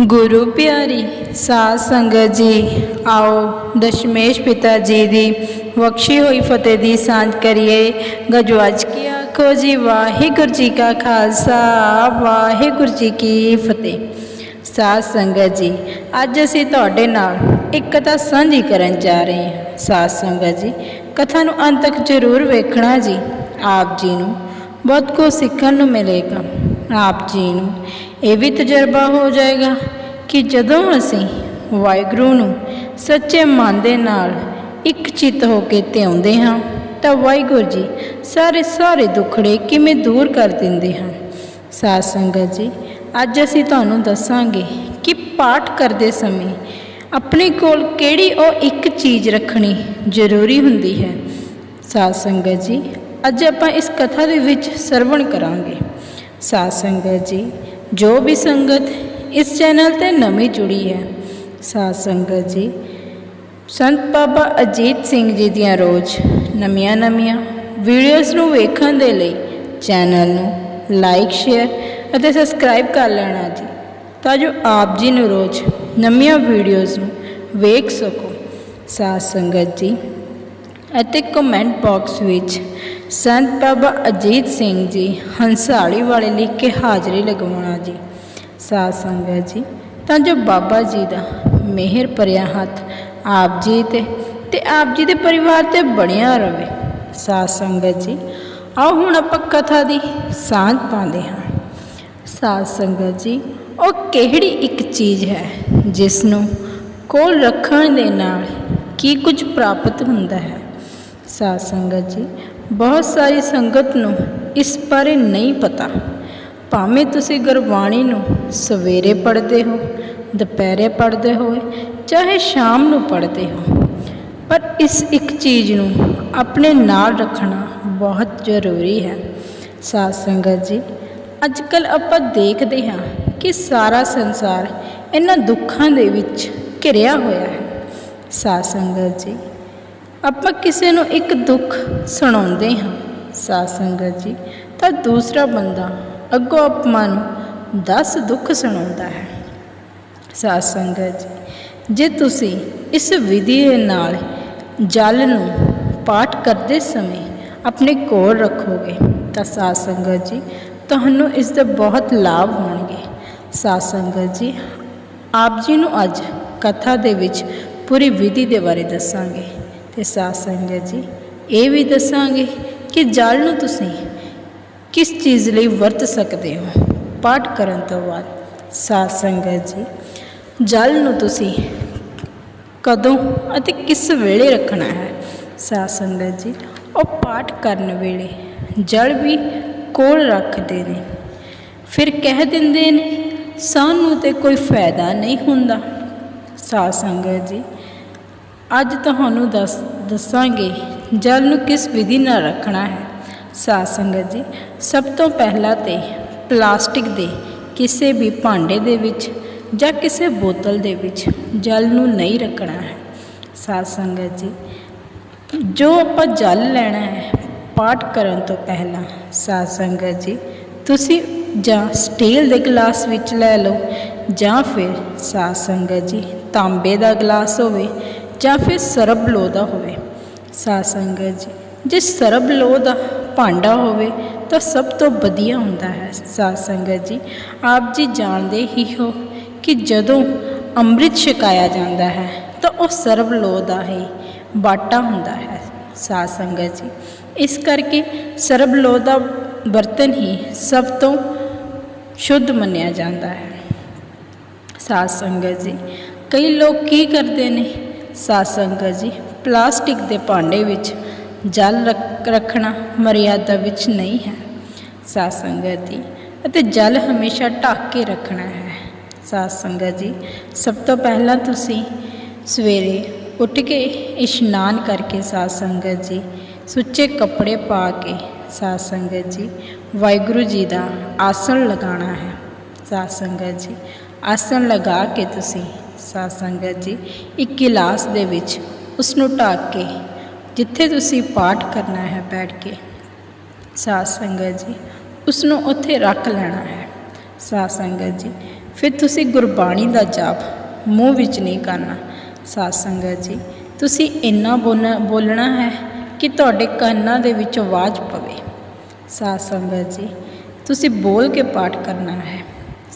ਗੁਰੂ ਪਿਆਰੀ, ਸਾਧ ਸੰਗਤ ਜੀ, ਆਓ ਦਸ਼ਮੇਸ਼ ਪਿਤਾ ਜੀ ਦੀ ਬਖਸ਼ੀ ਹੋਈ ਫਤਿਹ ਦੀ ਸਾਂਝ ਕਰੀਏ। ਗਜਵਾਜ ਕੀ ਆਖੋ ਜੀ, ਵਾਹਿਗੁਰੂ ਜੀ ਕਾ ਖਾਲਸਾ, ਵਾਹਿਗੁਰੂ ਜੀ ਕੀ ਫਤਿਹ। ਸਾਧ ਸੰਗਤ ਜੀ, ਅੱਜ ਅਸੀਂ ਤੁਹਾਡੇ ਨਾਲ ਇੱਕ ਕਥਾ ਸਾਂਝੀ ਕਰਨ ਜਾ ਰਹੇ ਹਾਂ। ਸਾਧ ਸੰਗਤ ਜੀ, ਕਥਾ ਨੂੰ ਅੰਤ ਤੱਕ ਜ਼ਰੂਰ ਵੇਖਣਾ ਜੀ, ਆਪ ਜੀ ਨੂੰ। ਬਹੁਤ ਕੁਝ ਸਿੱਖਣ ਨੂੰ ਮਿਲੇਗਾ। ਆਪ ਜੀ ਨੂੰ ਇਹ ਵੀ ਤਜਰਬਾ ਹੋ ਜਾਏਗਾ ਕਿ ਜਦੋਂ ਅਸੀਂ ਵਾਹਿਗੁਰੂ ਨੂੰ ਸੱਚੇ ਮਨ ਦੇ ਨਾਲ ਇੱਕ ਚਿੱਤ ਹੋ ਕੇ ਧਿਆਉਂਦੇ ਹਾਂ, ਤਾਂ ਵਾਹਿਗੁਰੂ ਜੀ ਸਾਰੇ ਸਾਰੇ ਦੁੱਖੜੇ ਕਿਵੇਂ ਦੂਰ ਕਰ ਦਿੰਦੇ ਹਨ? ਸਾਧ ਸੰਗਤ ਜੀ, ਅੱਜ ਅਸੀਂ ਤੁਹਾਨੂੰ ਦੱਸਾਂਗੇ ਕਿ ਪਾਠ ਕਰਦੇ ਸਮੇਂ ਆਪਣੇ ਕੋਲ ਕਿਹੜੀ ਉਹ ਇੱਕ ਚੀਜ਼ ਰੱਖਣੀ ਜ਼ਰੂਰੀ ਹੁੰਦੀ ਹੈ? ਸਾਧ ਸੰਗਤ ਜੀ, ਅੱਜ ਆਪਾਂ ਇਸ ਕਥਾ ਦੇ ਵਿੱਚ ਸਰਵਣ ਕਰਾਂਗੇ। ਸਾਧ ਸੰਗਤ ਜੀ ਜੋ ਵੀ ਸੰਗਤ ਇਸ ਚੈਨਲ ਤੇ ਨਵੀਂ ਜੁੜੀ ਹੈ, ਸਾਧ ਸੰਗਤ ਜੀ, ਸੰਤ ਬਾਬਾ ਅਜੀਤ ਸਿੰਘ ਜੀ ਦੀਆਂ ਰੋਜ਼ ਨਵੀਆਂ ਨਵੀਆਂ ਵੀਡੀਓਜ਼ ਨੂੰ ਵੇਖਣ ਦੇ ਲਈ ਚੈਨਲ ਨੂੰ ਲਾਈਕ ਸ਼ੇਅਰ ਅਤੇ ਸਬਸਕ੍ਰਾਈਬ ਕਰ ਲੈਣਾ ਜੀ, ਤਾਂ ਜੋ ਆਪ ਜੀ ਨੂੰ ਰੋਜ਼ ਨਵੀਆਂ ਵੀਡੀਓਜ਼ ਨੂੰ ਵੇਖ ਸਕੋ। ਸਾਧ ਸੰਗਤ ਜੀ ਅਤੇ ਕਮੈਂਟ ਬਾਕਸ ਵਿੱਚ, ਸੰਤ ਬਾਬਾ ਅਜੀਤ ਸਿੰਘ ਜੀ, ਹੰਸਾਲੀ ਵਾਲੇ ਲਿਖ ਕੇ ਹਾਜ਼ਰੀ ਲਗਵਾਉਣਾ ਜੀ। ਸਾਧ ਸੰਗਤ ਜੀ, ਤਾਂ ਜੋ ਬਾਬਾ ਜੀ ਦਾ ਮਿਹਰ ਭਰਿਆ ਹੱਥ ਆਪ ਜੀ ਤੇ ਤੇ ਆਪ ਜੀ ਦੇ ਪਰਿਵਾਰ ਤੇ ਬਣਿਆ ਰਵੇ। ਸਾਧ ਸੰਗਤ ਜੀ, ਆਓ ਹੁਣ ਆਪਾਂ ਕਥਾ ਦੀ ਸਾਂਝ ਪਾਉਂਦੇ ਹਾਂ। ਸਾਧ ਸੰਗਤ ਜੀ, ਉਹ ਕਿਹੜੀ ਇੱਕ ਚੀਜ਼ ਹੈ ਜਿਸ ਨੂੰ ਕੋਲ ਰੱਖਣ ਦੇ ਨਾਲ ਕੀ ਕੁਝ ਪ੍ਰਾਪਤ ਹੁੰਦਾ ਹੈ? ਸਾਧ ਸੰਗਤ ਜੀ, ਬਹੁਤ ਸਾਰੀ ਸੰਗਤ ਨੂੰ ਇਸ ਬਾਰੇ ਨਹੀਂ ਪਤਾ। ਭਾਵੇਂ ਤੁਸੀਂ ਗੁਰਬਾਣੀ ਨੂੰ ਸਵੇਰੇ ਪੜ੍ਹਦੇ ਹੋ, ਦੁਪਹਿਰੇ ਪੜ੍ਹਦੇ ਹੋ ਚਾਹੇ ਸ਼ਾਮ ਨੂੰ ਪੜ੍ਹਦੇ ਹੋ, ਪਰ ਇਸ ਇੱਕ ਚੀਜ਼ ਨੂੰ ਆਪਣੇ ਨਾਲ ਰੱਖਣਾ ਬਹੁਤ ਜ਼ਰੂਰੀ ਹੈ। ਸਾਧ ਸੰਗਤ ਜੀ ਅੱਜ ਕੱਲ ਆਪਾਂ ਦੇਖਦੇ ਹਾਂ ਕਿ ਸਾਰਾ ਸੰਸਾਰ ਇਹਨਾਂ ਦੁੱਖਾਂ ਦੇ ਵਿੱਚ ਘਿਰਿਆ ਹੋਇਆ ਹੈ। ਸਾਧ ਸੰਗਤ ਜੀ ਆਪਾਂ ਕਿਸੇ ਨੂੰ ਇੱਕ ਦੁੱਖ ਸੁਣਾਉਂਦੇ ਹਾਂ, ਸਾਧ ਸੰਗਤ ਜੀ, ਤਾਂ ਦੂਸਰਾ ਬੰਦਾ ਅੱਗੋਂ ਆਪਾਂ ਨੂੰ 10 ਦੁੱਖ ਸੁਣਾਉਂਦਾ ਹੈ। ਸਾਧ ਸੰਗਤ ਜੀ, ਜੇ ਤੁਸੀਂ ਇਸ ਵਿਧੀ ਦੇ ਨਾਲ ਜਲ ਨੂੰ ਪਾਠ ਕਰਦੇ ਸਮੇਂ ਆਪਣੇ ਕੋਲ ਰੱਖੋਗੇ, ਤਾਂ ਸਾਧ ਸੰਗਤ ਜੀ, ਤੁਹਾਨੂੰ ਇਸ ਦੇ ਬਹੁਤ ਲਾਭ ਹੋਣਗੇ। ਸਾਧ ਸੰਗਤ ਜੀ, ਆਪ ਜੀ ਨੂੰ ਅੱਜ ਕਥਾ ਦੇ ਵਿੱਚ ਪੂਰੀ ਵਿਧੀ ਦੇ ਬਾਰੇ ਦੱਸਾਂਗੇ। ਤੇ ਸਾਧ ਸੰਗਤ ਜੀ, ਇਹ ਵੀ ਦੱਸਾਂਗੇ ਕਿ ਜਲ ਨੂੰ ਤੁਸੀਂ ਕਿਸ ਚੀਜ਼ ਲਈ ਵਰਤ ਸਕਦੇ ਹੋ? ਪਾਠ ਕਰਨ ਤੋਂ ਬਾਅਦ ਸਾਧ ਸੰਗਤ ਜੀ, ਜਲ ਨੂੰ ਤੁਸੀਂ ਕਦੋਂ ਅਤੇ ਕਿਸ ਵੇਲੇ ਰੱਖਣਾ ਹੈ? ਸਾਧ ਸੰਗਤ ਜੀ, ਉਹ ਪਾਠ ਕਰਨ ਵੇਲੇ ਜਲ ਵੀ ਕੋਲ ਰੱਖਦੇ ਨੇ। ਫਿਰ ਕਹਿ ਦਿੰਦੇ ਨੇ, ਸਾਨੂੰ ਤੇ ਕੋਈ ਫਾਇਦਾ ਨਹੀਂ ਹੁੰਦਾ। ਸਾਧ ਸੰਗਤ ਜੀ ਅੱਜ ਤੁਹਾਨੂੰ ਦੱਸ, ਦੱਸਾਂਗੇ ਜਲ ਨੂੰ ਕਿਸ ਵਿਧੀ ਨਾਲ ਰੱਖਣਾ ਹੈ। ਸਾਧ ਸੰਗਤ ਜੀ, ਸਭ ਤੋਂ ਪਹਿਲਾਂ ਤੇ ਪਲਾਸਟਿਕ ਦੇ ਕਿਸੇ ਵੀ ਭਾਂਡੇ ਦੇ ਵਿੱਚ ਜਾਂ ਕਿਸੇ ਬੋਤਲ ਦੇ ਵਿੱਚ ਜਲ ਨੂੰ ਨਹੀਂ ਰੱਖਣਾ ਹੈ। ਸਾਧ ਸੰਗਤ ਜੀ, ਜੋ ਆਪਾਂ ਜਲ ਲੈਣਾ ਹੈ, ਪਾਠ ਕਰਨ ਤੋਂ ਪਹਿਲਾਂ ਸਾਧ ਸੰਗਤ ਜੀ, ਤੁਸੀਂ ਜਾਂ ਸਟੀਲ ਦੇ ਗਲਾਸ ਵਿੱਚ ਲੈ ਲਓ ਜਾਂ ਫਿਰ ਸਾਧ ਸੰਗਤ ਜੀ, ਤਾਂਬੇ ਦਾ ਗਲਾਸ ਹੋਵੇ ਜਾਂ ਫਿਰ ਸਰਬ ਲੋਹ ਦਾ ਹੋਵੇ। ਸਾਧ ਸੰਗਤ ਜੀ, ਜੇ ਸਰਬ ਲੋਹ ਦਾ ਭਾਂਡਾ ਹੋਵੇ ਤਾਂ ਸਭ ਤੋਂ ਵਧੀਆ ਹੁੰਦਾ ਹੈ। ਸਾਧ ਸੰਗਤ ਜੀ, ਆਪ ਜੀ ਜਾਣਦੇ ਹੀ ਹੋ ਕਿ ਜਦੋਂ ਅੰਮ੍ਰਿਤ ਛਕਾਇਆ ਜਾਂਦਾ ਹੈ ਤਾਂ ਉਹ ਸਰਬ ਲੋਹ ਦਾ ਹੀ ਬਾਟਾ ਹੁੰਦਾ ਹੈ। ਸਾਧ ਸੰਗਤ ਜੀ, ਇਸ ਕਰਕੇ ਸਰਬ ਲੋਹ ਦਾ ਬਰਤਨ ਹੀ ਸਭ ਤੋਂ ਸ਼ੁੱਧ ਮੰਨਿਆ ਜਾਂਦਾ ਹੈ। ਸਾਧ ਸੰਗਤ ਜੀ, ਕਈ ਲੋਕ ਕੀ ਕਰਦੇ ਨੇ? ਸਾਧ ਸੰਗਤ ਜੀ। ਪਲਾਸਟਿਕ ਦੇ ਭਾਂਡੇ ਵਿੱਚ ਜਲ ਰੱਖ- ਰੱਖਣਾ ਮਰਿਆਦਾ ਵਿੱਚ ਨਹੀਂ ਹੈ। ਸਾਧ ਸੰਗਤ ਜੀ। ਅਤੇ ਜਲ ਹਮੇਸ਼ਾ ਢੱਕ ਕੇ ਰੱਖਣਾ ਹੈ। ਸਾਧ ਸੰਗਤ ਜੀ। ਸਭ ਤੋਂ ਪਹਿਲਾਂ ਤੁਸੀਂ ਸਵੇਰੇ ਉੱਠ ਕੇ ਇਸ਼ਨਾਨ ਕਰਕੇ ਸਾਧ ਸੰਗਤ ਜੀ, ਸੁੱਚੇ ਕੱਪੜੇ ਪਾ ਕੇ ਸਾਧ ਸੰਗਤ ਜੀ, ਵਾਹਿਗੁਰੂ ਜੀ ਦਾ ਆਸਣ ਲਗਾਉਣਾ ਹੈ। ਸਾਧ ਸੰਗਤ ਜੀ। ਆਸਣ ਲਗਾ ਕੇ ਤੁਸੀਂ ਸਾਧ ਸੰਗਤ ਜੀ, ਇੱਕ ਗਿਲਾਸ ਦੇ ਵਿੱਚ ਉਸ ਨੂੰ ਢੱਕ ਕੇ, ਜਿੱਥੇ ਤੁਸੀਂ ਪਾਠ ਕਰਨਾ ਹੈ ਬੈਠ ਕੇ, ਸਾਧ ਸੰਗਤ ਜੀ ਉਸ ਨੂੰ ਉੱਥੇ ਰੱਖ ਲੈਣਾ ਹੈ। ਸਾਧ ਸੰਗਤ ਜੀ, ਫਿਰ ਤੁਸੀਂ ਗੁਰਬਾਣੀ ਦਾ ਜਾਪ ਮੂੰਹ ਵਿੱਚ ਨਹੀਂ ਕਰਨਾ। ਸਾਧ ਸੰਗਤ ਜੀ, ਤੁਸੀਂ ਇੰਨਾ ਬੋਲਣਾ ਬੋਲਣਾ ਹੈ ਕਿ ਤੁਹਾਡੇ ਕੰਨਾਂ ਦੇ ਵਿੱਚ ਆਵਾਜ਼ ਪਵੇ। ਸਾਧ ਸੰਗਤ ਜੀ, ਤੁਸੀਂ ਬੋਲ ਕੇ ਪਾਠ ਕਰਨਾ ਹੈ।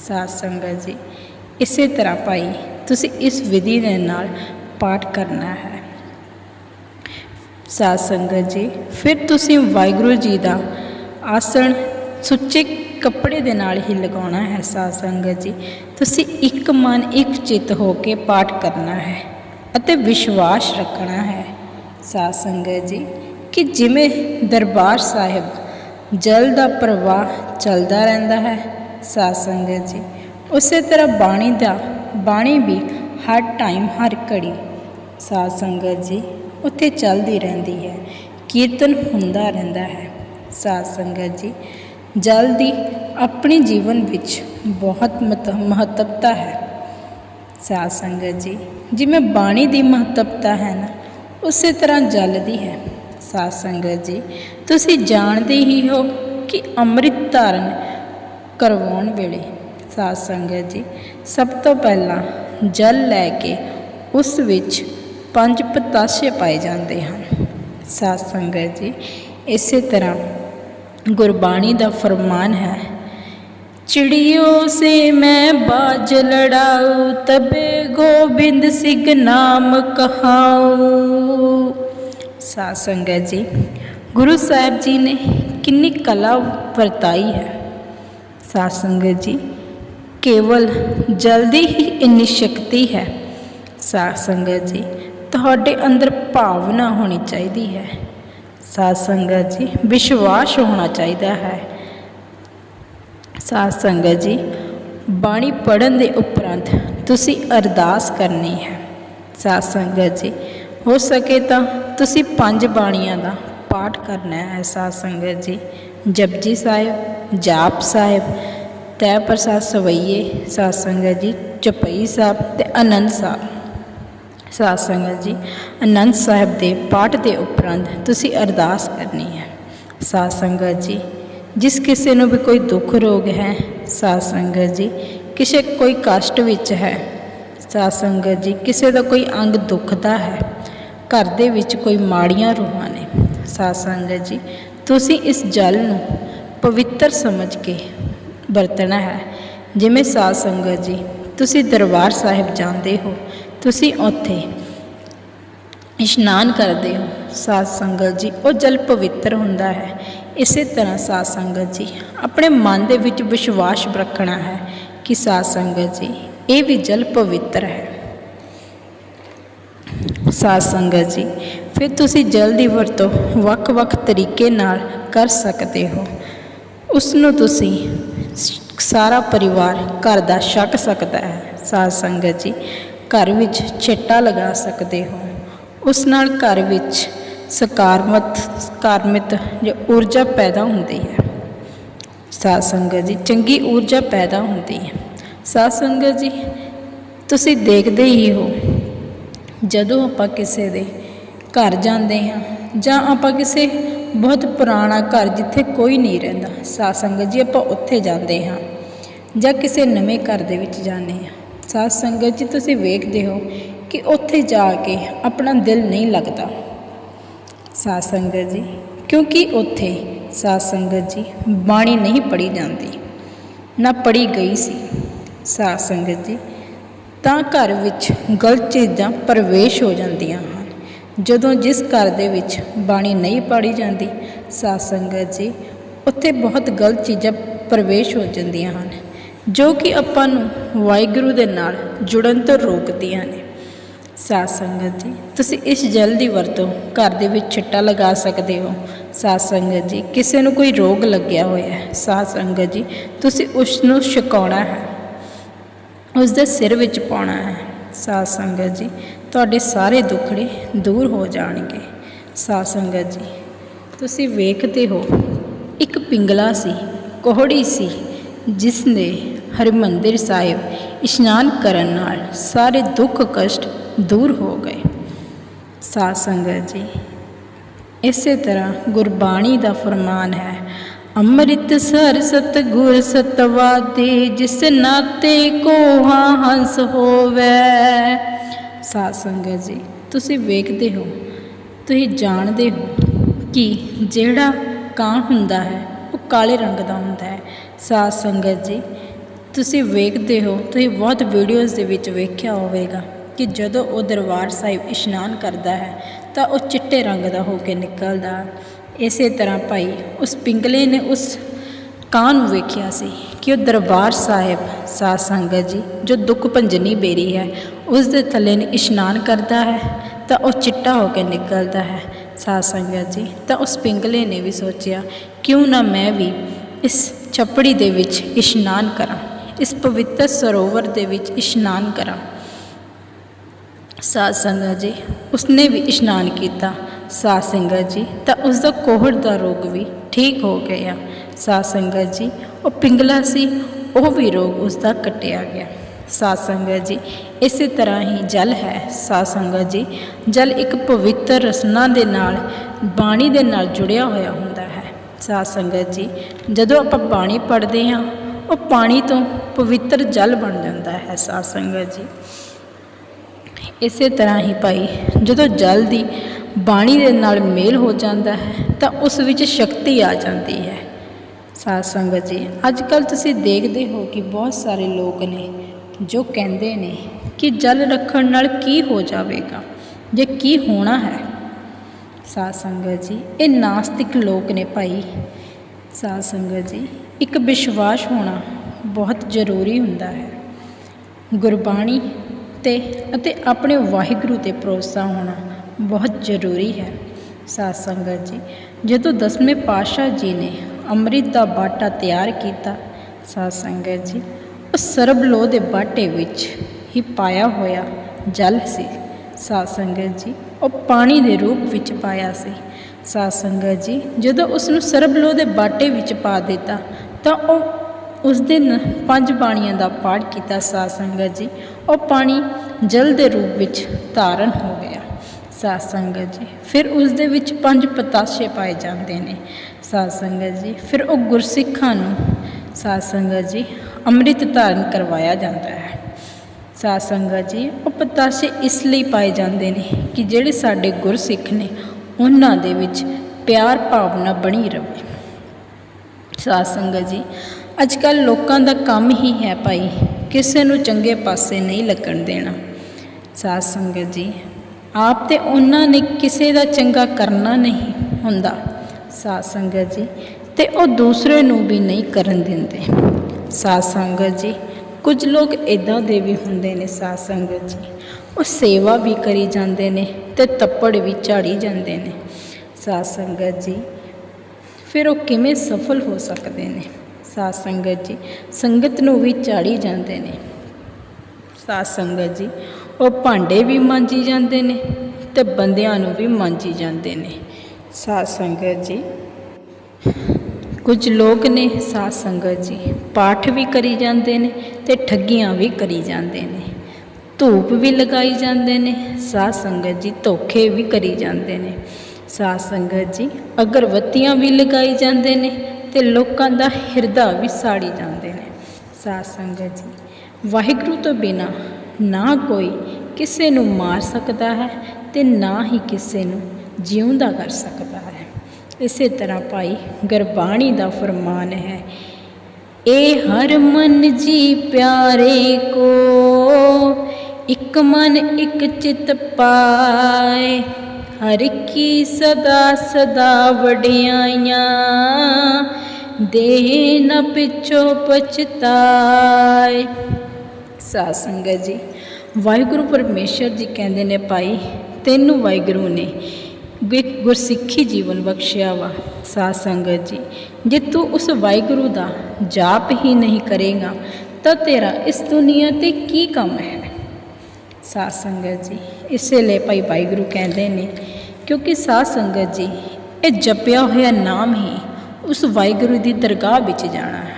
ਸਾਧ ਸੰਗਤ ਜੀ, ਇਸੇ ਤਰ੍ਹਾਂ ਭਾਈ ਤੁਸੀਂ ਇਸ ਵਿਧੀ ਦੇ ਨਾਲ ਪਾਠ ਕਰਨਾ ਹੈ। ਸਾਧ ਸੰਗਤ ਜੀ, ਫਿਰ ਤੁਸੀਂ ਵਾਹਿਗੁਰੂ ਜੀ ਦਾ ਆਸਣ ਸੁੱਚੇ ਕੱਪੜੇ ਦੇ ਨਾਲ ਹੀ ਲਗਾਉਣਾ ਹੈ ਸਾਧ ਸੰਗਤ ਜੀ। ਤੁਸੀਂ ਇੱਕ ਮਨ, ਇੱਕ ਚਿੱਤ ਹੋ ਕੇ ਪਾਠ ਕਰਨਾ ਹੈ ਅਤੇ ਵਿਸ਼ਵਾਸ ਰੱਖਣਾ ਹੈ ਸਾਧ ਸੰਗਤ ਜੀ, ਕਿ ਜਿਵੇਂ ਦਰਬਾਰ ਸਾਹਿਬ ਜਲ ਦਾ ਪ੍ਰਵਾਹ ਚੱਲਦਾ ਰਹਿੰਦਾ ਹੈ, ਸਾਧ ਸੰਗਤ ਜੀ, ਉਸੇ ਤਰ੍ਹਾਂ ਬਾਣੀ ਦਾ ਬਾਣੀ ਵੀ ਹਰ ਟਾਈਮ ਹਰ ਘੜੀ ਸਾਧ ਸੰਗਤ ਜੀ ਉੱਥੇ ਚੱਲਦੀ ਰਹਿੰਦੀ ਹੈ, ਕੀਰਤਨ ਹੁੰਦਾ ਰਹਿੰਦਾ ਹੈ। ਸਾਧ ਸੰਗਤ ਜੀ, ਜਲ ਦੀ ਆਪਣੇ ਜੀਵਨ ਵਿੱਚ ਬਹੁਤ ਮਤ- ਮਹੱਤਵਤਾ ਹੈ। ਸਾਧ ਸੰਗਤ ਜੀ, ਜਿਵੇਂ ਬਾਣੀ ਦੀ ਮਹੱਤਵਤਾ ਹੈ ਨਾ, ਉਸੇ ਤਰ੍ਹਾਂ ਜਲ ਦੀ ਹੈ। ਸਾਧ ਸੰਗਤ ਜੀ, ਤੁਸੀਂ ਜਾਣਦੇ ਹੀ ਹੋ ਕਿ ਅੰਮ੍ਰਿਤ ਧਾਰਨ ਕਰਵਾਉਣ ਵੇਲੇ ਸਾਧ ਸੰਗਤ ਜੀ ਸਭ ਤੋਂ ਪਹਿਲਾਂ ਜਲ ਲੈ ਕੇ ਉਸ ਵਿੱਚ ਪੰਜ ਪਤਾਸੇ ਪਾਏ ਜਾਂਦੇ ਹਨ ਸਾਧ ਸੰਗਤ ਜੀ ਇਸੇ ਤਰ੍ਹਾਂ ਗੁਰਬਾਣੀ ਦਾ ਫਰਮਾਨ ਹੈ चिड़ियों से मैं बाज लड़ाऊं तबे गोविंद सिंह नाम कहाऊं ਸਾਧ ਸੰਗਤ ਜੀ ਗੁਰੂ ਸਾਹਿਬ ਜੀ ਨੇ ਕਿੰਨੀ ਕਲਾ ਵਰਤਾਈ ਹੈ ਸਾਧ ਸੰਗਤ ਜੀ ਕੇਵਲ ਜਲਦੀ ਹੀ ਇੰਨੀ ਸ਼ਕਤੀ ਹੈ। ਸਾਧ ਸੰਗਤ ਜੀ, ਤੁਹਾਡੇ ਅੰਦਰ ਭਾਵਨਾ ਹੋਣੀ ਚਾਹੀਦੀ ਹੈ। ਸਾਧ ਸੰਗਤ ਜੀ, ਵਿਸ਼ਵਾਸ ਹੋਣਾ ਚਾਹੀਦਾ ਹੈ। ਸਾਧ ਸੰਗਤ ਜੀ, ਬਾਣੀ ਪੜਨ ਦੇ ਉਪਰੰਤ ਤੁਸੀਂ ਅਰਦਾਸ ਕਰਨੀ ਹੈ। ਸਾਧ ਸੰਗਤ ਜੀ, ਹੋ ਸਕੇ ਤਾਂ ਤੁਸੀਂ ਪੰਜ ਬਾਣੀਆਂ ਦਾ ਪਾਠ ਕਰਨਾ ਹੈ। ਸਾਧ ਸੰਗਤ ਜੀ, ਜਪਜੀ ਸਾਹਿਬ, ਜਾਪ ਸਾਹਿਬ ਤੈ ਪ੍ਰਸਾਦ ਸਵਈਏ, ਸਾਧ ਸੰਗਤ ਜੀ ਚਪਈ ਸਾਹਿਬ ਤੇ ਆਨੰਦ ਸਾਹਿਬ। ਸਾਧ ਸੰਗਤ ਜੀ, ਅਨੰਦ ਸਾਹਿਬ ਦੇ ਪਾਠ ਦੇ ਉਪਰੰਤ ਤੁਸੀਂ ਅਰਦਾਸ ਕਰਨੀ ਹੈ। ਸਾਧ ਸੰਗਤ ਜੀ, ਜਿਸ ਕਿਸੇ ਨੂੰ ਵੀ ਕੋਈ ਦੁੱਖ ਰੋਗ ਹੈ, ਸਾਧ ਸੰਗਤ ਜੀ, ਕਿਸੇ ਕੋਈ ਕਸ਼ਟ ਵਿੱਚ ਹੈ, ਸਾਧ ਸੰਗਤ ਜੀ, ਕਿਸੇ ਦਾ ਕੋਈ ਅੰਗ ਦੁਖਦਾ ਹੈ, ਘਰ ਦੇ ਵਿੱਚ ਕੋਈ ਮਾੜੀਆਂ ਰੂਹਾਂ ਨੇ, ਸਾਧ ਸੰਗਤ ਜੀ, ਤੁਸੀਂ ਇਸ ਜਲ ਨੂੰ ਪਵਿੱਤਰ ਸਮਝ ਕੇ ਵਰਤਣਾ ਹੈ। ਜਿਵੇਂ ਸਾਧ ਸੰਗਤ ਜੀ, ਤੁਸੀਂ ਦਰਬਾਰ ਸਾਹਿਬ ਜਾਂਦੇ ਹੋ, ਤੁਸੀਂ ਉੱਥੇ ਇਸ਼ਨਾਨ ਕਰਦੇ ਹੋ। ਸਾਧ ਸੰਗਤ ਜੀ, ਉਹ ਜਲ ਪਵਿੱਤਰ ਹੁੰਦਾ ਹੈ। ਇਸੇ ਤਰ੍ਹਾਂ ਸਾਧ ਸੰਗਤ ਜੀ, ਆਪਣੇ ਮਨ ਦੇ ਵਿੱਚ ਵਿਸ਼ਵਾਸ ਰੱਖਣਾ ਹੈ ਕਿ ਸਾਧ ਸੰਗਤ ਜੀ, ਇਹ ਵੀ ਜਲ ਪਵਿੱਤਰ ਹੈ। ਸਾਧ ਸੰਗਤ ਜੀ, ਫਿਰ ਤੁਸੀਂ ਜਲ ਦੀ ਵਰਤੋਂ ਵੱਖ-ਵੱਖ ਤਰੀਕੇ ਨਾਲ ਕਰ ਸਕਦੇ ਹੋ। ਉਸ ਨੂੰ ਤੁਸੀਂ ਸਾਰਾ ਪਰਿਵਾਰ ਘਰ ਦਾ ਛੱਕ ਸਕਦਾ ਹੈ। ਸਾਧ ਸੰਗਤ ਜੀ, ਘਰ ਵਿੱਚ ਛਿੱਟਾ ਲਗਾ ਸਕਦੇ ਹੋ। ਉਸ ਨਾਲ ਘਰ ਵਿੱਚ ਸਕਾਰਮਤ, ਸਕਾਰਮਿਤ ਜੋ ਊਰਜਾ ਪੈਦਾ ਹੁੰਦੀ ਹੈ। ਸਾਧ ਸੰਗਤ ਜੀ, ਚੰਗੀ ਊਰਜਾ ਪੈਦਾ ਹੁੰਦੀ ਹੈ। ਸਾਧ ਸੰਗਤ ਜੀ, ਤੁਸੀਂ ਦੇਖਦੇ ਹੀ ਹੋ, ਜਦੋਂ ਆਪਾਂ ਕਿਸੇ ਦੇ ਘਰ ਜਾਂਦੇ ਹਾਂ ਜਾਂ ਆਪਾਂ ਕਿਸੇ ਬਹੁਤ ਪੁਰਾਣਾ ਘਰ ਜਿੱਥੇ ਕੋਈ ਨਹੀਂ ਰਹਿੰਦਾ, ਸਾਧ ਸੰਗਤ ਜੀ, ਆਪਾਂ ਉੱਥੇ ਜਾਂਦੇ ਹਾਂ ਜਾਂ ਕਿਸੇ ਨਵੇਂ ਘਰ ਦੇ ਵਿੱਚ ਜਾਂਦੇ ਹਾਂ। ਸਾਧ ਸੰਗਤ ਜੀ, ਤੁਸੀਂ ਵੇਖਦੇ ਹੋ ਕਿ ਉੱਥੇ ਜਾ ਕੇ ਆਪਣਾ ਦਿਲ ਨਹੀਂ ਲੱਗਦਾ। ਸਾਧ ਸੰਗਤ ਜੀ, ਕਿਉਂਕਿ ਉੱਥੇ ਸਾਧ ਸੰਗਤ ਜੀ, ਬਾਣੀ ਨਹੀਂ ਪੜ੍ਹੀ ਜਾਂਦੀ, ਨਾ ਪੜ੍ਹੀ ਗਈ ਸੀ। ਸਾਧ ਸੰਗਤ ਜੀ, ਤਾਂ ਘਰ ਵਿੱਚ ਗਲਤ ਚੀਜ਼ਾਂ ਪ੍ਰਵੇਸ਼ ਹੋ ਜਾਂਦੀਆਂ ਹਨ ਜਦੋਂ ਜਿਸ ਘਰ ਦੇ ਵਿੱਚ ਬਾਣੀ ਨਹੀਂ ਪੜ੍ਹੀ ਜਾਂਦੀ, ਸਾਧ ਸੰਗਤ ਜੀ, ਉੱਥੇ ਬਹੁਤ ਗਲਤ ਚੀਜ਼ਾਂ ਪ੍ਰਵੇਸ਼ ਹੋ ਜਾਂਦੀਆਂ ਹਨ, ਜੋ ਕਿ ਆਪਾਂ ਨੂੰ ਵਾਹਿਗੁਰੂ ਦੇ ਨਾਲ ਜੁੜਨ ਤੋਂ ਰੋਕਦੀਆਂ ਨੇ। ਸਾਧ ਸੰਗਤ ਜੀ, ਤੁਸੀਂ ਇਸ ਜਲ ਦੀ ਵਰਤੋਂ ਘਰ ਦੇ ਵਿੱਚ ਛਿੱਟਾ ਲਗਾ ਸਕਦੇ ਹੋ। ਸਾਧ ਸੰਗਤ ਜੀ, ਕਿਸੇ ਨੂੰ ਕੋਈ ਰੋਗ ਲੱਗਿਆ ਹੋਇਆ ਹੈ, ਸਾਧ ਸੰਗਤ ਜੀ, ਤੁਸੀਂ ਉਸ ਨੂੰ ਛਕਾਉਣਾ ਹੈ ਉਸ ਦੇ ਸਿਰ ਵਿੱਚ ਪਾਉਣਾ ਹੈ। ਸਾਧ ਸੰਗਤ ਜੀ ਤੁਹਾਡੇ ਸਾਰੇ ਦੁੱਖੜੇ ਦੂਰ ਹੋ ਜਾਣਗੇ। ਸਾਧ ਸੰਗਤ ਜੀ, ਤੁਸੀਂ ਵੇਖਦੇ ਹੋ, ਇੱਕ ਪਿੰਗਲਾ ਸੀ, ਕੋਹੜੀ ਸੀ ਜਿਸ ਨੇ ਹਰਿਮੰਦਰ ਸਾਹਿਬ ਇਸ਼ਨਾਨ ਕਰਨ ਨਾਲ ਸਾਰੇ ਦੁੱਖ ਕਸ਼ਟ ਦੂਰ ਹੋ ਗਏ। ਸਾਧ ਸੰਗਤ ਜੀ, ਇਸੇ ਤਰ੍ਹਾਂ ਗੁਰਬਾਣੀ ਦਾ ਫਰਮਾਨ ਹੈ, ਅੰਮ੍ਰਿਤ ਸਰ ਸਤਿਗੁਰ ਸਤਵਾ ਦੇ, ਜਿਸ ਨਾਤੇ ਕੋਹਾ ਹੰਸ ਹੋਵੇ। ਸਾਧ ਸੰਗਤ ਜੀ, ਤੁਸੀਂ ਵੇਖਦੇ ਹੋ, ਤੁਸੀਂ ਜਾਣਦੇ ਹੋ ਕਿ ਜਿਹੜਾ ਕਾਂ ਹੁੰਦਾ ਹੈ, ਉਹ ਕਾਲੇ ਰੰਗ ਦਾ ਹੁੰਦਾ ਹੈ। ਸਾਧ ਸੰਗਤ ਜੀ, ਤੁਸੀਂ ਵੇਖਦੇ ਹੋ, ਤੁਸੀਂ ਬਹੁਤ ਵੀਡੀਓਜ਼ ਦੇ ਵਿੱਚ ਵੇਖਿਆ ਹੋਵੇਗਾ ਕਿ ਜਦੋਂ ਉਹ ਦਰਬਾਰ ਸਾਹਿਬ ਇਸ਼ਨਾਨ ਕਰਦਾ ਹੈ, ਤਾਂ ਉਹ ਚਿੱਟੇ ਰੰਗ ਦਾ ਹੋ ਕੇ ਨਿਕਲਦਾ। ਇਸੇ ਤਰ੍ਹਾਂ ਭਾਈ, ਉਸ ਪਿੰਗਲੇ ਨੇ ਉਸ ਕਾਂ ਨੂੰ ਵੇਖਿਆ ਸੀ ਕਿ ਉਹ ਦਰਬਾਰ ਸਾਹਿਬ, ਸਾਧ ਸੰਗਤ ਜੀ, ਜੋ ਦੁੱਖ ਭੰਜਨੀ ਬੇਰੀ ਹੈ, ਉਸ ਦੇ ਥੱਲੇ ਨੇ ਇਸ਼ਨਾਨ ਕਰਦਾ ਹੈ, ਤਾਂ ਉਹ ਚਿੱਟਾ ਹੋ ਕੇ ਨਿਕਲਦਾ ਹੈ। ਸਾਧ ਸੰਗਤ ਜੀ, ਤਾਂ ਉਸ ਪਿੰਗਲੇ ਨੇ ਵੀ ਸੋਚਿਆ, ਕਿਉਂ ਨਾ ਮੈਂ ਵੀ ਇਸ ਛੱਪੜੀ ਦੇ ਵਿੱਚ ਇਸ਼ਨਾਨ ਕਰਾਂ, ਇਸ ਪਵਿੱਤਰ ਸਰੋਵਰ ਦੇ ਵਿੱਚ ਇਸ਼ਨਾਨ ਕਰਾਂ। ਸਾਧ ਸੰਗਤ ਜੀ, ਉਸਨੇ ਵੀ ਇਸ਼ਨਾਨ ਕੀਤਾ। ਸਾਧ ਸੰਗਤ ਜੀ, ਤਾਂ ਉਸ ਦਾ ਕੋਹੜ ਦਾ ਰੋਗ ਵੀ ਠੀਕ ਹੋ ਗਿਆ। ਸਾਧ ਸੰਗਤ ਜੀ, ਉਹ ਪਿੰਗਲਾ ਸੀ, ਉਹ ਵੀ ਰੋਗ ਉਸ ਦਾ ਕੱਟਿਆ ਗਿਆ। ਸਾਧ ਸੰਗਤ ਜੀ, ਇਸੇ ਤਰ੍ਹਾਂ ਹੀ ਜਲ ਹੈ। ਸਾਧ ਸੰਗਤ ਜੀ, ਜਲ ਇੱਕ ਪਵਿੱਤਰ ਰਸਨਾ ਦੇ ਨਾਲ, ਬਾਣੀ ਦੇ ਨਾਲ ਜੁੜਿਆ ਹੋਇਆ ਹੁੰਦਾ ਹੈ। ਸਾਧ ਸੰਗਤ ਜੀ, ਜਦੋਂ ਆਪਾਂ ਬਾਣੀ ਪੜ੍ਹਦੇ ਹਾਂ, ਉਹ ਪਾਣੀ ਤੋਂ ਪਵਿੱਤਰ ਜਲ ਬਣ ਜਾਂਦਾ ਹੈ। ਸਾਧ ਸੰਗਤ ਜੀ। ਇਸੇ ਤਰ੍ਹਾਂ ਹੀ ਭਾਈ, ਜਦੋਂ ਜਲ ਦੀ ਬਾਣੀ ਦੇ ਨਾਲ ਮੇਲ ਹੋ ਜਾਂਦਾ ਹੈ, ਤਾਂ ਉਸ ਵਿੱਚ ਸ਼ਕਤੀ ਆ ਜਾਂਦੀ ਹੈ। ਸਾਧ ਸੰਗਤ ਜੀ ਅੱਜ ਕੱਲ ਤੁਸੀਂ ਦੇਖਦੇ ਹੋ ਕਿ ਬਹੁਤ ਸਾਰੇ ਲੋਕ ਨੇ ਜੋ ਕਹਿੰਦੇ ਨੇ ਕਿ ਜਲ ਰੱਖਣ ਨਾਲ ਕੀ ਹੋ ਜਾਵੇਗਾ, ਜੇ ਕੀ ਹੋਣਾ ਹੈ। ਸਾਧ ਸੰਗਤ ਜੀ, ਇਹ ਨਾਸਤਿਕ ਲੋਕ ਨੇ ਭਾਈ। ਸਾਧ ਸੰਗਤ ਜੀ, ਇੱਕ ਵਿਸ਼ਵਾਸ ਹੋਣਾ ਬਹੁਤ ਜ਼ਰੂਰੀ ਹੁੰਦਾ ਹੈ। ਗੁਰਬਾਣੀ ਤੇ ਅਤੇ ਆਪਣੇ ਵਾਹਿਗੁਰੂ ਤੇ ਭਰੋਸਾ ਹੋਣਾ ਬਹੁਤ ਜ਼ਰੂਰੀ ਹੈ। ਸਾਧ ਸੰਗਤ ਜੀ, ਜਦੋਂ ਦਸਵੇਂ ਪਾਤਸ਼ਾਹ ਜੀ ਨੇ ਅੰਮ੍ਰਿਤ ਦਾ ਬਾਟਾ ਤਿਆਰ ਕੀਤਾ। ਸਾਧ ਸੰਗਤ ਜੀ, ਉਹ ਸਰਬ ਲੋਹ ਦੇ ਬਾਟੇ ਵਿੱਚ ਹੀ ਪਾਇਆ ਹੋਇਆ ਜਲ ਸੀ। ਸਾਧ ਸੰਗਤ ਜੀ, ਉਹ ਪਾਣੀ ਦੇ ਰੂਪ ਵਿੱਚ ਪਾਇਆ ਸੀ। ਸਾਧ ਸੰਗਤ ਜੀ, ਜਦੋਂ ਉਸ ਨੂੰ ਸਰਬ ਲੋਹ ਦੇ ਬਾਟੇ ਵਿੱਚ ਪਾ ਦਿੱਤਾ, ਤਾਂ ਉਹ ਉਸ ਦਿਨ ਪੰਜ ਬਾਣੀਆਂ ਦਾ ਪਾਠ ਕੀਤਾ। ਸਾਧ ਸੰਗਤ ਜੀ, ਉਹ ਪਾਣੀ ਜਲ ਦੇ ਰੂਪ ਵਿੱਚ ਧਾਰਨ ਹੋ ਗਿਆ। ਸਾਧ ਸੰਗਤ ਜੀ, ਫਿਰ ਉਸ ਦੇ ਵਿੱਚ ਪੰਜ ਪਤਾਸ਼ੇ ਪਾਏ ਜਾਂਦੇ ਨੇ। ਸਾਧ ਸੰਗਤ ਜੀ। ਫਿਰ ਉਹ ਗੁਰਸਿੱਖਾਂ ਨੂੰ ਸਾਧ ਸੰਗਤ ਜੀ ਅੰਮ੍ਰਿਤ ਧਾਰਨ ਕਰਵਾਇਆ ਜਾਂਦਾ ਹੈ। ਸਾਧ ਸੰਗਤ ਜੀ ਉਹ ਪਤਾਸ਼ੇ ਇਸ ਲਈ ਪਾਏ ਜਾਂਦੇ ਨੇ ਕਿ ਜਿਹੜੇ ਸਾਡੇ ਗੁਰਸਿੱਖ ਨੇ, ਉਹਨਾਂ ਦੇ ਵਿੱਚ ਪਿਆਰ ਭਾਵਨਾ ਬਣੀ ਰਹੇ ਸਾਧ ਸੰਗਤ ਜੀ ਅੱਜ ਕੱਲ ਲੋਕਾਂ ਦਾ ਕੰਮ ਹੀ ਹੈ ਭਾਈ, ਕਿਸੇ ਨੂੰ ਚੰਗੇ ਪਾਸੇ ਨਹੀਂ ਲੱਗਣ ਦੇਣਾ। ਸਾਧ ਸੰਗਤ ਜੀ, ਆਪ ਤੇ ਉਹਨਾਂ ਨੇ ਕਿਸੇ ਦਾ ਚੰਗਾ ਕਰਨਾ ਨਹੀਂ ਹੁੰਦਾ। ਸਾਧ ਸੰਗਤ ਜੀ, ਤੇ ਉਹ ਦੂਸਰੇ ਨੂੰ ਵੀ ਨਹੀਂ ਕਰਨ ਦਿੰਦੇ। ਸਾਧ ਸੰਗਤ ਜੀ, ਕੁਝ ਲੋਕ ਇਦਾਂ ਦੇ ਵੀ ਹੁੰਦੇ ਨੇ ਸਾਧ ਸੰਗਤ ਜੀ। ਉਹ ਸੇਵਾ ਵੀ ਕਰੀ ਜਾਂਦੇ ਨੇ ਤੇ ਤੱਪੜ ਵੀ ਝਾੜੀ ਜਾਂਦੇ ਨੇ। ਸਾਧ ਸੰਗਤ ਜੀ, ਫਿਰ ਉਹ ਕਿਵੇਂ ਸਫਲ ਹੋ ਸਕਦੇ ਨੇ? ਸਾਧ ਸੰਗਤ ਜੀ, ਸੰਗਤ ਨੂੰ ਵੀ ਝਾੜੀ ਜਾਂਦੇ ਨੇ। ਸਾਧ ਸੰਗਤ ਜੀ, ਉਹ ਭਾਂਡੇ ਵੀ ਮਾਂਜੀ ਜਾਂਦੇ ਨੇ ਤੇ ਬੰਦਿਆਂ ਨੂੰ ਵੀ ਮਾਂਜੀ ਜਾਂਦੇ ਨੇ। ਸਾਧ ਸੰਗਤ ਜੀ। ਕੁਝ ਲੋਕ ਨੇ ਸਾਧ ਸੰਗਤ ਜੀ, ਪਾਠ ਵੀ ਕਰੀ ਜਾਂਦੇ ਨੇ ਤੇ ਠੱਗੀਆਂ ਵੀ ਕਰੀ ਜਾਂਦੇ ਨੇ। ਧੂਪ ਵੀ ਲਗਾਈ ਜਾਂਦੇ ਨੇ, ਸਾਧ ਸੰਗਤ ਜੀ ਧੋਖੇ ਵੀ ਕਰੀ ਜਾਂਦੇ ਨੇ। ਸਾਧ ਸੰਗਤ ਜੀ, ਅਗਰਬੱਤੀਆਂ ਵੀ ਲਗਾਈ ਜਾਂਦੇ ਨੇ ਤੇ ਲੋਕਾਂ ਦਾ ਹਿਰਦਾ ਵੀ ਸਾੜੀ ਜਾਂਦੇ ਨੇ। ਸਾਧ ਸੰਗਤ ਜੀ, ਵਾਹਿਗੁਰੂ ਤੋਂ ਬਿਨਾ ਨਾ ਕੋਈ ਕਿਸੇ ਨੂੰ ਮਾਰ ਸਕਦਾ ਹੈ ਤੇ ਨਾ ਹੀ ਕਿਸੇ ਨੂੰ ਜਿਉਂਦਾ ਕਰ ਸਕਦਾ ਹੈ। ਇਸੇ ਤਰ੍ਹਾਂ ਭਾਈ ਗੁਰਬਾਣੀ ਦਾ ਫਰਮਾਨ ਹੈ, ਏ ਹਰ ਮਨ ਜੀ ਪਿਆਰੇ ਕੋ, ਇੱਕ ਮਨ ਇੱਕ ਚਿਤ ਪਾਏ, ਹਰ ਕੀ ਸਦਾ ਸਦਾ ਵਡਿਆਈਆਂ ਦੇ ਨ ਪਿਛੋ ਪਛਤਾਏ। ਸਾਧ ਸੰਗਤ ਜੀ, ਵਾਹਿਗੁਰੂ ਪਰਮੇਸ਼ਰ ਜੀ ਕਹਿੰਦੇ ਨੇ ਭਾਈ, ਤੈਨੂੰ ਵਾਹਿਗੁਰੂ ਨੇ ਗੁਰਸਿੱਖੀ ਜੀਵਨ ਬਖਸ਼ਿਆ ਵਾ ਸਾਧ ਸੰਗਤ ਜੀ। ਜੇ ਤੂੰ ਉਸ ਵਾਹਿਗੁਰੂ ਦਾ ਜਾਪ ਹੀ ਨਹੀਂ ਕਰੇਗਾ, ਤਾਂ ਤੇਰਾ ਇਸ ਦੁਨੀਆ ਤੇ ਕੀ ਕੰਮ ਹੈ? ਸਾਧ ਸੰਗਤ ਜੀ, ਇਸੇ ਲਈ ਭਾਈ ਵਾਹਿਗੁਰੂ ਕਹਿੰਦੇ ਨੇ, ਕਿਉਂਕਿ ਸਾਧ ਸੰਗਤ ਜੀ, ਇਹ ਜਪਿਆ ਹੋਇਆ ਨਾਮ ਹੀ ਉਸ ਵਾਹਿਗੁਰੂ ਦੀ ਦਰਗਾਹ ਵਿੱਚ ਜਾਣਾ ਹੈ।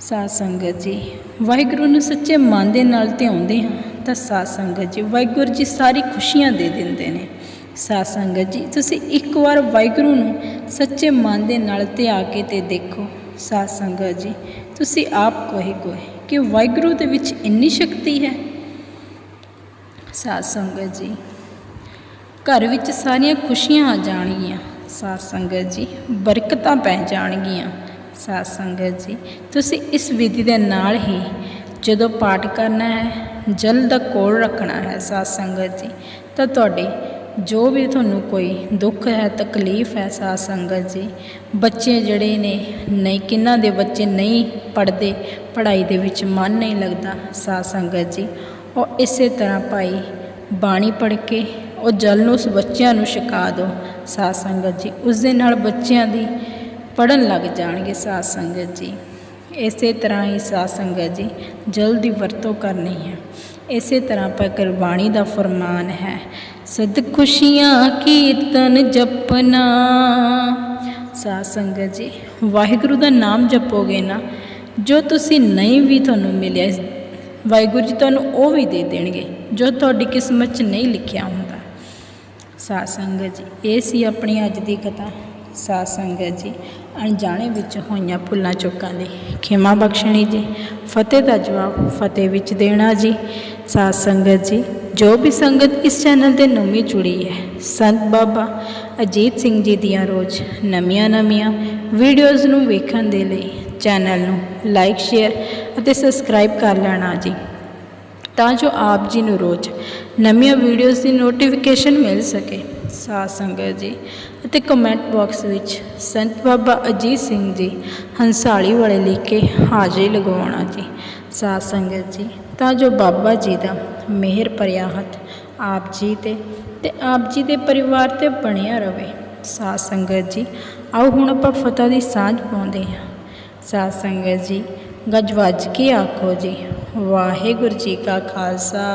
ਸਾਧ ਸੰਗਤ ਜੀ, ਵਾਹਿਗੁਰੂ ਨੂੰ ਸੱਚੇ ਮਨ ਦੇ ਨਾਲ ਧਿਆਉਂਦੇ ਹਾਂ, ਤਾਂ ਸਾਧ ਸੰਗਤ ਜੀ, ਵਾਹਿਗੁਰੂ ਜੀ ਸਾਰੀ ਖੁਸ਼ੀਆਂ ਦੇ ਦਿੰਦੇ ਨੇ। ਸਾਧ ਸੰਗਤ ਜੀ, ਤੁਸੀਂ ਇੱਕ ਵਾਰ ਵਾਹਿਗੁਰੂ ਨੂੰ ਸੱਚੇ ਮਨ ਦੇ ਨਾਲ ਧਿਆ ਕੇ ਤੇ ਦੇਖੋ ਸਾਧ ਸੰਗਤ ਜੀ, ਤੁਸੀਂ ਆਪ ਕੋਹੇ ਕੋਹੇ ਕਿ ਵਾਹਿਗੁਰੂ ਦੇ ਵਿੱਚ ਇੰਨੀ ਸ਼ਕਤੀ ਹੈ। ਸਾਧ ਸੰਗਤ ਜੀ, ਘਰ ਵਿੱਚ ਸਾਰੀਆਂ ਖੁਸ਼ੀਆਂ ਆ ਜਾਣਗੀਆਂ। ਸਾਧ ਸੰਗਤ ਜੀ, ਬਰਕਤਾਂ ਪੈ ਜਾਣਗੀਆਂ। ਸਾਧ ਸੰਗਤ ਜੀ, ਤੁਸੀਂ ਇਸ ਵਿਧੀ ਦੇ ਨਾਲ ਹੀ ਜਦੋਂ ਪਾਠ ਕਰਨਾ ਹੈ, ਜਲ ਦਾ ਕੋਲ ਰੱਖਣਾ ਹੈ ਸਾਧ ਸੰਗਤ ਜੀ, ਤਾਂ ਤੁਹਾਡੇ ਜੋ ਵੀ ਤੁਹਾਨੂੰ ਕੋਈ ਦੁੱਖ ਹੈ, ਤਕਲੀਫ ਹੈ ਸਾਧ ਸੰਗਤ ਜੀ, ਬੱਚੇ ਜਿਹੜੇ ਨੇ, ਨਹੀਂ, ਕਿੰਨਾਂ ਦੇ ਬੱਚੇ ਨਹੀਂ ਪੜ੍ਹਦੇ, ਪੜ੍ਹਾਈ ਦੇ ਵਿੱਚ ਮਨ ਨਹੀਂ ਲੱਗਦਾ ਸਾਧ ਸੰਗਤ ਜੀ, ਉਹ ਇਸੇ ਤਰ੍ਹਾਂ ਭਾਈ ਬਾਣੀ ਪੜ੍ਹ ਕੇ ਉਹ ਜਲ ਨੂੰ ਉਸ ਬੱਚਿਆਂ ਨੂੰ ਛਕਾ ਦਿਓ ਸਾਧ ਸੰਗਤ ਜੀ, ਉਸ ਦੇ ਨਾਲ ਬੱਚਿਆਂ ਦੀ ਪੜਨ ਲੱਗ ਜਾਣਗੇ ਸਾਧ ਸੰਗਤ ਜੀ। ਇਸੇ ਤਰ੍ਹਾਂ ਹੀ ਸਾਧ ਸੰਗਤ ਜੀ, ਜਲ ਦੀ ਵਰਤੋਂ ਕਰਨੀ ਹੈ। ਇਸੇ ਤਰ੍ਹਾਂ ਪਰ ਗੁਰਬਾਣੀ ਦਾ ਫਰਮਾਨ ਹੈ ਸਦ ਖੁਸ਼ੀਆਂ ਕੀਰਤਨ ਜਪਣਾ ਸਾਧ ਸੰਗਤ ਜੀ, ਵਾਹਿਗੁਰੂ ਦਾ ਨਾਮ ਜਪੋਗੇ ਨਾ, ਜੋ ਤੁਸੀਂ ਨਹੀਂ ਵੀ ਤੁਹਾਨੂੰ ਮਿਲਿਆ ਵਾਹਿਗੁਰੂ ਜੀ ਤੁਹਾਨੂੰ ਉਹ ਵੀ ਦੇ ਦੇਣਗੇ, ਜੋ ਤੁਹਾਡੀ ਕਿਸਮਤ 'ਚ ਨਹੀਂ ਲਿਖਿਆ ਹੁੰਦਾ। ਸਾਧ ਸੰਗਤ ਜੀ, ਇਹ ਸੀ ਆਪਣੀ ਅੱਜ ਦੀ ਕਥਾ। ਸਾਧ ਸੰਗਤ ਜੀ, ਅਣਜਾਣੇ ਵਿੱਚ ਹੋਈਆਂ ਭੁੱਲਾਂ ਚੁੱਕਾਂ ਦੀ ਖਿਮਾ ਬਖਸ਼ਣੀ ਜੀ, ਫਤਿਹ ਦਾ ਜਵਾਬ ਫਤਿਹ ਵਿੱਚ ਦੇਣਾ ਜੀ। ਸਾਧ ਸੰਗਤ ਜੀ ਜੋ ਵੀ ਸੰਗਤ ਇਸ ਚੈਨਲ ਤੇ ਨਵੀਂ ਜੁੜੀ ਹੈ, ਸੰਤ ਬਾਬਾ ਅਜੀਤ ਸਿੰਘ ਜੀ ਦੀਆਂ ਰੋਜ਼ ਨਵੀਆਂ ਨਵੀਆਂ ਵੀਡੀਓਜ਼ ਨੂੰ ਵੇਖਣ ਦੇ ਲਈ ਚੈਨਲ ਨੂੰ ਲਾਈਕ ਸ਼ੇਅਰ ਅਤੇ ਸਬਸਕ੍ਰਾਈਬ ਕਰ ਲੈਣਾ ਜੀ। ਤਾਂ ਜੋ ਆਪ ਜੀ ਨੂੰ ਰੋਜ਼ ਨਵੀਆਂ ਵੀਡੀਓਜ਼ ਦੀ ਨੋਟੀਫਿਕੇਸ਼ਨ ਮਿਲ ਸਕੇ। ਸਾਧ ਸੰਗਤ ਜੀ ਅਤੇ ਕਮੈਂਟ ਬਾਕਸ ਵਿੱਚ ਸੰਤ ਬਾਬਾ ਅਜੀਤ ਸਿੰਘ ਜੀ ਹੰਸਾਲੀ ਵਾਲੇ ਲਿਖ ਕੇ ਹਾਜ਼ਰੀ ਲਗਵਾਉਣਾ ਜੀ। ਸਾਧ ਸੰਗਤ ਜੀ ਤਾਂ ਜੋ ਬਾਬਾ ਜੀ ਦਾ ਮਿਹਰ ਭਰਿਆ ਹੱਥ ਆਪ ਜੀ ਤੇ ਅਤੇ ਆਪ ਜੀ ਦੇ ਪਰਿਵਾਰ ਤੇ ਬਣਿਆ ਰਹੇ ਸਾਧ ਸੰਗਤ ਜੀ, ਆਓ ਹੁਣ ਆਪਾਂ ਫਤਿਹ ਦੀ ਸਾਂਝ ਪਾਉਂਦੇ ਹਾਂ। ਸਾਧ ਸੰਗਤ ਜੀ, ਗੱਜ ਵੱਜ ਕੇ ਆਖੋ ਜੀ, ਵਾਹਿਗੁਰੂ ਜੀ ਕਾ ਖਾਲਸਾ,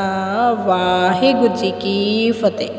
ਵਾਹਿਗੁਰੂ ਜੀ ਕੀ ਫਤਿਹ।